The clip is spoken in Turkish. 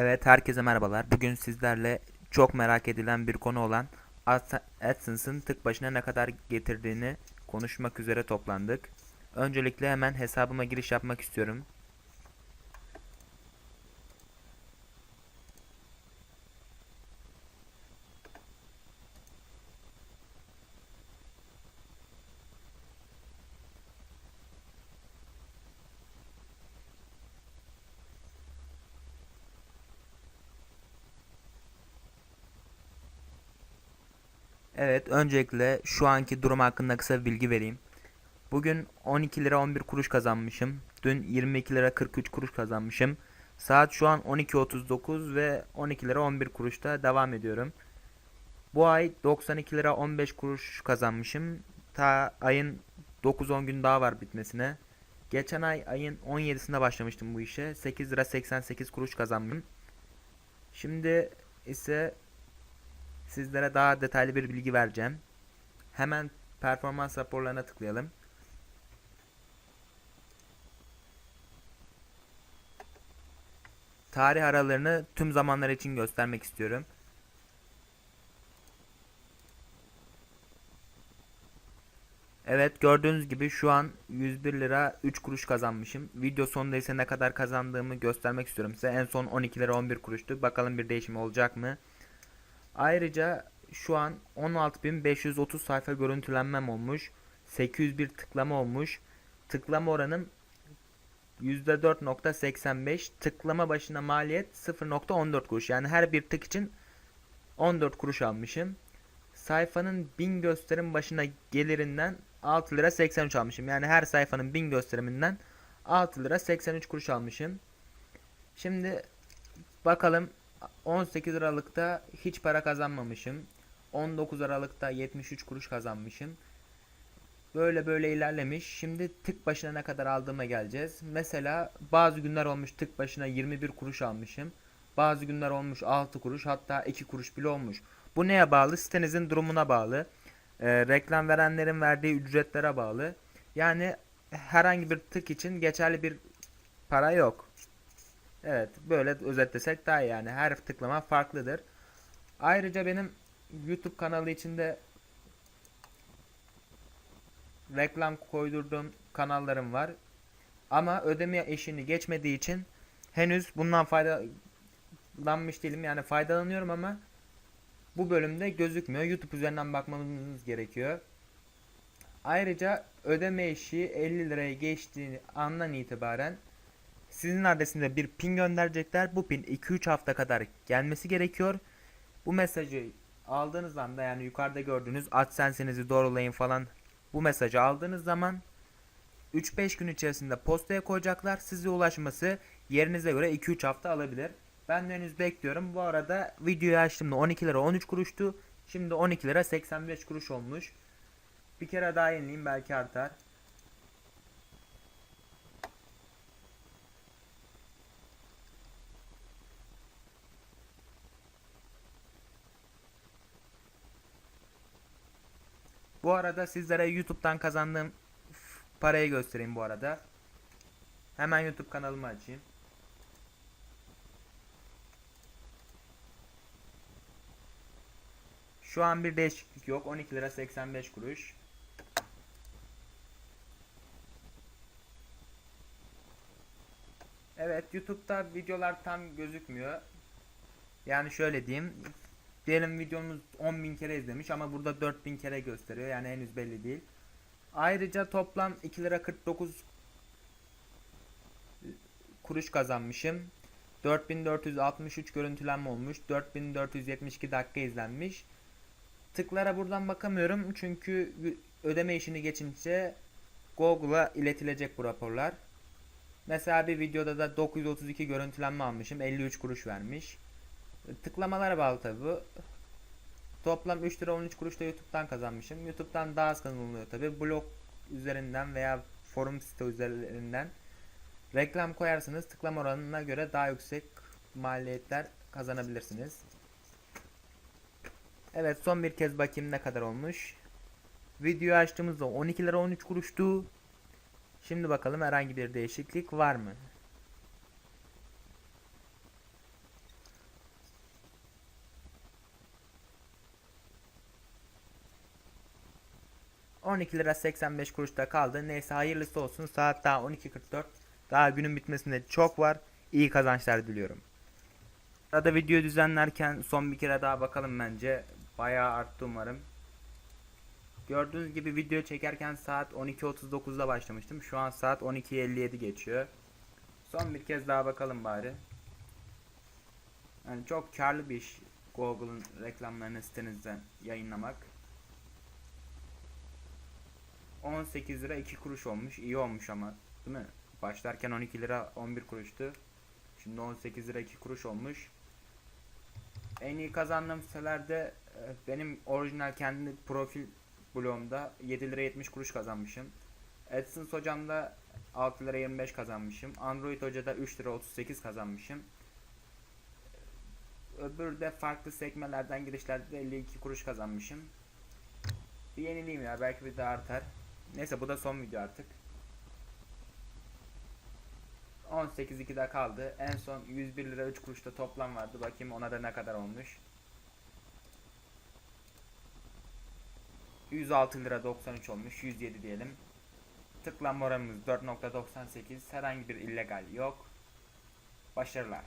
Evet, herkese merhabalar. Bugün sizlerle çok merak edilen bir konu olan Ad- AdSense'ın tık başına ne kadar getirdiğini konuşmak üzere toplandık. Öncelikle hemen hesabıma giriş yapmak istiyorum. Evet, öncelikle şu anki durum hakkında kısa bir bilgi vereyim. Bugün 12 lira 11 kuruş kazanmışım. Dün 22 lira 43 kuruş kazanmışım. Saat şu an 12.39 ve 12 lira 11 kuruşta devam ediyorum. Bu ay 92 lira 15 kuruş kazanmışım. Ta ayın 9-10 gün daha var bitmesine. Geçen ay ayın 17'sinde başlamıştım bu işe. 8 lira 88 kuruş kazanmışım. Şimdi ise sizlere daha detaylı bir bilgi vereceğim. Hemen performans raporlarına tıklayalım. Tarih aralarını tüm zamanlar için göstermek istiyorum. Evet gördüğünüz gibi şu an 101 lira 3 kuruş kazanmışım. Video sonunda ise ne kadar kazandığımı göstermek istiyorum size. En son 12 lira 11 kuruştu. Bakalım bir değişim olacak mı? Ayrıca şu an 16.530 sayfa görüntülenmem olmuş. 801 tıklama olmuş. Tıklama oranım %4.85. Tıklama başına maliyet 0.14 kuruş. Yani her bir tık için 14 kuruş almışım. Sayfanın 1000 gösterim başına gelirinden 6 lira 83 almışım. Yani her sayfanın 1000 gösteriminden 6 lira 83 kuruş almışım. Şimdi bakalım 18 Aralık'ta hiç para kazanmamışım. 19 Aralık'ta 73 kuruş kazanmışım. Böyle böyle ilerlemiş. Şimdi tık başına ne kadar aldığıma geleceğiz. Mesela bazı günler olmuş tık başına 21 kuruş almışım. Bazı günler olmuş 6 kuruş hatta 2 kuruş bile olmuş. Bu neye bağlı? Sitenizin durumuna bağlı. Ee, reklam verenlerin verdiği ücretlere bağlı. Yani herhangi bir tık için geçerli bir para yok. Evet böyle özetlesek daha iyi yani her tıklama farklıdır. Ayrıca benim YouTube kanalı içinde reklam koydurduğum kanallarım var. Ama ödeme eşiğini geçmediği için henüz bundan faydalanmış değilim. Yani faydalanıyorum ama bu bölümde gözükmüyor. YouTube üzerinden bakmanız gerekiyor. Ayrıca ödeme eşiği 50 liraya geçtiği andan itibaren sizin adresinde bir pin gönderecekler. Bu pin 2-3 hafta kadar gelmesi gerekiyor. Bu mesajı aldığınız anda yani yukarıda gördüğünüz AdSense'inizi doğrulayın falan bu mesajı aldığınız zaman 3-5 gün içerisinde postaya koyacaklar. Size ulaşması yerinize göre 2-3 hafta alabilir. Ben de henüz bekliyorum. Bu arada videoyu açtığımda 12 lira 13 kuruştu. Şimdi 12 lira 85 kuruş olmuş. Bir kere daha yenileyim belki artar. Bu arada sizlere YouTube'dan kazandığım parayı göstereyim bu arada. Hemen YouTube kanalımı açayım. Şu an bir değişiklik yok. 12 lira 85 kuruş. Evet YouTube'da videolar tam gözükmüyor. Yani şöyle diyeyim. Diyelim videomuz 10.000 kere izlemiş ama burada 4.000 kere gösteriyor. Yani henüz belli değil. Ayrıca toplam 2 lira 49 kuruş kazanmışım. 4463 görüntülenme olmuş. 4472 dakika izlenmiş. Tıklara buradan bakamıyorum çünkü ödeme işini geçince Google'a iletilecek bu raporlar. Mesela bir videoda da 932 görüntülenme almışım. 53 kuruş vermiş. Tıklamalara bağlı tabi bu. Toplam 3 lira 13 kuruş da YouTube'dan kazanmışım. YouTube'dan daha az kazanılıyor tabi. Blog üzerinden veya forum site üzerinden reklam koyarsanız tıklama oranına göre daha yüksek maliyetler kazanabilirsiniz. Evet son bir kez bakayım ne kadar olmuş. Videoyu açtığımızda 12 lira 13 kuruştu. Şimdi bakalım herhangi bir değişiklik var mı? 12 lira 85 kuruşta kaldı. Neyse hayırlısı olsun. Saat daha 12.44. Daha günün bitmesinde çok var. İyi kazançlar diliyorum. Arada video düzenlerken son bir kere daha bakalım bence. Bayağı arttı umarım. Gördüğünüz gibi video çekerken saat 12.39'da başlamıştım. Şu an saat 12.57 geçiyor. Son bir kez daha bakalım bari. Yani çok karlı bir iş Google'ın reklamlarını sitenizden yayınlamak. 18 lira 2 kuruş olmuş. İyi olmuş ama değil mi? Başlarken 12 lira 11 kuruştu. Şimdi 18 lira 2 kuruş olmuş. En iyi kazandığım sitelerde e, benim orijinal kendi profil blogumda 7 lira 70 kuruş kazanmışım. AdSense hocamda 6 lira 25 kazanmışım. Android hocada 3 lira 38 kazanmışım. Öbür de farklı sekmelerden girişlerde de 52 kuruş kazanmışım. Bir yenileyim ya belki bir daha artar. Neyse bu da son video artık. 18.2'de kaldı. En son 101 lira 3 kuruşta toplam vardı. Bakayım ona da ne kadar olmuş. 106 lira 93 olmuş. 107 diyelim. Tıklanma oranımız 4.98. Herhangi bir illegal yok. Başarılar.